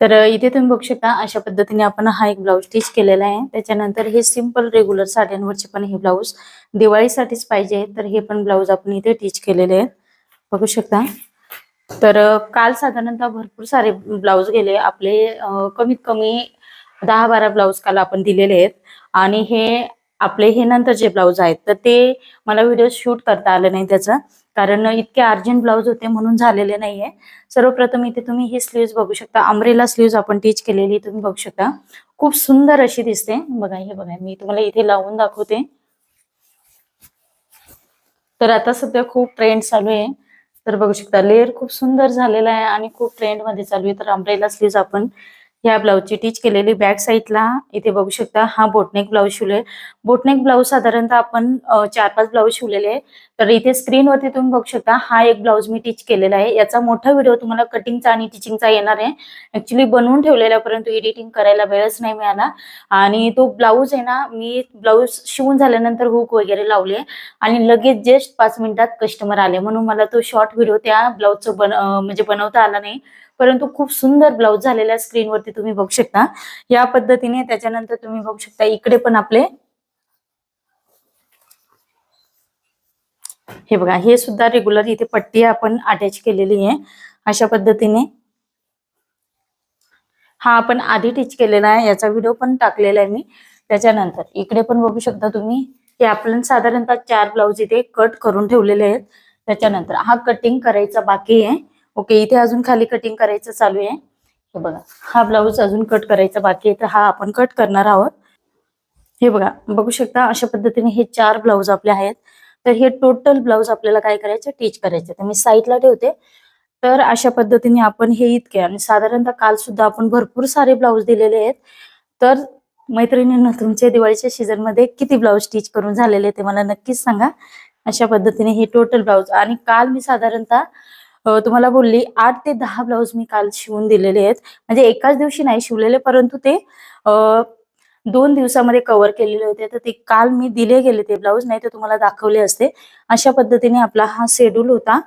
तर इथे तुम्ही बघू शकता अशा पद्धतीने आपण हा एक ब्लाऊज स्टिच केलेला आहे. त्याच्यानंतर हे सिंपल रेग्युलर साड्यांवरचे पण हे ब्लाऊज दिवाळीसाठीच पाहिजे. तर हे पण ब्लाऊज आपण इथे स्टिच केलेले आहेत. बघू शकता. तर काल साधारणतः भरपूर सारे ब्लाऊज गेले. आपले कमीत कमी दहा बारा ब्लाऊज काल आपण दिलेले आहेत. आणि हे आपले हे नंतर जे ब्लाऊज आहेत. तर ते मला व्हिडिओ शूट करता आलं नाही त्याचं. कारण इतके अर्जंट ब्लाऊज होते म्हणून झालेले नाहीये. सर्वप्रथम इथे तुम्ही ही स्लीव्ह बघू शकता. अमरेला स्लीव्ह आपण टीच केलेली तुम्ही बघू शकता. खूप सुंदर अशी दिसते. बघा हे बघा मी तुम्हाला इथे लावून दाखवते. तर आता सध्या खूप ट्रेंड चालू आहे. तर बघू शकता लेअर खूप सुंदर झालेला आहे आणि खूप ट्रेंडमध्ये चालू आहे. तर अमरेला स्लीव्ह आपण ह्या ब्लाऊजची टीच केलेली बॅक साईडला इथे बघू शकता हा बोटनेक ब्लाऊज शिवले बोटनेक ब्लाऊज साधारणतः आपण चार पाच ब्लाऊज शिवलेले आहे. तर इथे स्क्रीनवरती तुम्ही बघू शकता हा एक ब्लाऊज मी टीच केलेला आहे. याचा मोठा व्हिडिओ तुम्हाला कटिंगचा आणि टिचिंगचा येणार आहे. ऍक्च्युली बनवून ठेवलेला परंतु एडिटिंग करायला वेळच नाही मिळाला. आणि तो ब्लाऊज आहे ना मी ब्लाऊज शिवून झाल्यानंतर हुक वगैरे लावले आणि लगेच जस्ट पाच मिनिटात कस्टमर आले. म्हणून मला तो शॉर्ट व्हिडिओ त्या ब्लाऊजचं बन म्हणजे बनवता आला नाही. परंतु खूप सुंदर ब्लाऊज झालेल्या स्क्रीनवरती तुम्ही बघू शकता. या पद्धतीने त्याच्यानंतर तुम्ही बघू शकता इकडे पण आपले हे बघा हे सुद्धा रेग्युलर इथे पट्टी आपण अटॅच केलेली आहे. अशा पद्धतीने. हा आपण आधी टीच केलेला आहे याचा व्हिडिओ पण टाकलेला आहे मी. त्याच्यानंतर इकडे पण बघू शकता तुम्ही हे आपण साधारणतः चार ब्लाऊज इथे कट करून ठेवलेले आहेत. त्याच्यानंतर हा कटिंग करायचा बाकी आहे. ओके इथे अजून खाली कटिंग करायचं चालू आहे. हे बघा हा ब्लाऊज अजून कट करायचा बाकी आहे तर हा आपण कट करणार आहोत. हे बघा बघू शकता अशा पद्धतीने हे चार ब्लाऊज आपले आहेत. तर हे टोटल ब्लाऊज आपल्याला काय करायचं? टीच करायचं. तर मी साईडला ठेवते. तर अशा पद्धतीने आपण हे इतके आणि साधारणतः काल सुद्धा आपण भरपूर सारे ब्लाऊज दिलेले आहेत. तर मैत्रिणींना तुमच्या दिवाळीच्या सीझनमध्ये किती ब्लाऊज स्टिच करून झालेले ते मला नक्कीच सांगा. अशा पद्धतीने हे टोटल ब्लाऊज आणि काल मी साधारणतः तुम्हाला बोलली आठ ते दहा ब्लाऊज मी काल शिवून दिलेले आहेत. म्हणजे एकाच दिवशी नाही शिवलेले परंतु ते दोन दिवसामध्ये कव्हर केलेले होते. तर ते काल मी दिले गेले ते ब्लाऊज नाही तर तुम्हाला दाखवले असते. अशा पद्धतीने आपला हा शेड्यूल होता.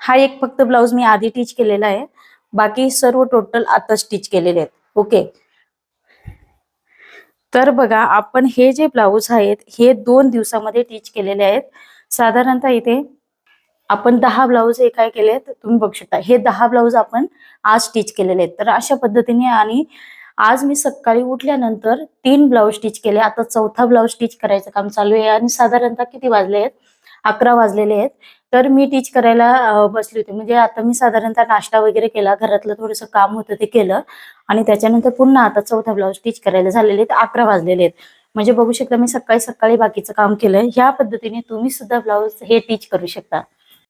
हा एक फक्त ब्लाऊज मी आधी टीच केलेला आहे. बाकी सर्व टोटल आता स्टिच केलेले आहेत. ओके तर बघा आपण हे जे ब्लाऊज आहेत हे दोन दिवसामध्ये टीच केलेले आहेत. साधारणतः इथे आपण दहा ब्लाऊज हे काय केले तुम्ही बघू शकता हे दहा ब्लाऊज आपण आज स्टिच केलेले आहेत. तर अशा पद्धतीने आणि आज मी सकाळी उठल्यानंतर तीन ब्लाऊज स्टिच केले. आता चौथा ब्लाऊज स्टिच करायचं काम चालू आहे आणि साधारणतः किती वाजले आहेत? अकरा वाजलेले आहेत. तर मी टीच करायला बसली होती. म्हणजे आता मी साधारणतः नाश्ता वगैरे केला. घरातलं थोडंसं काम होतं ते केलं. आणि त्याच्यानंतर पुन्हा आता चौथा ब्लाऊज स्टिच करायला झालेले आहेत. अकरा वाजलेले आहेत. म्हणजे बघू शकता मी सकाळी सकाळी बाकीचं काम केलंय. ह्या पद्धतीने तुम्ही सुद्धा ब्लाऊज हे टीच करू शकता.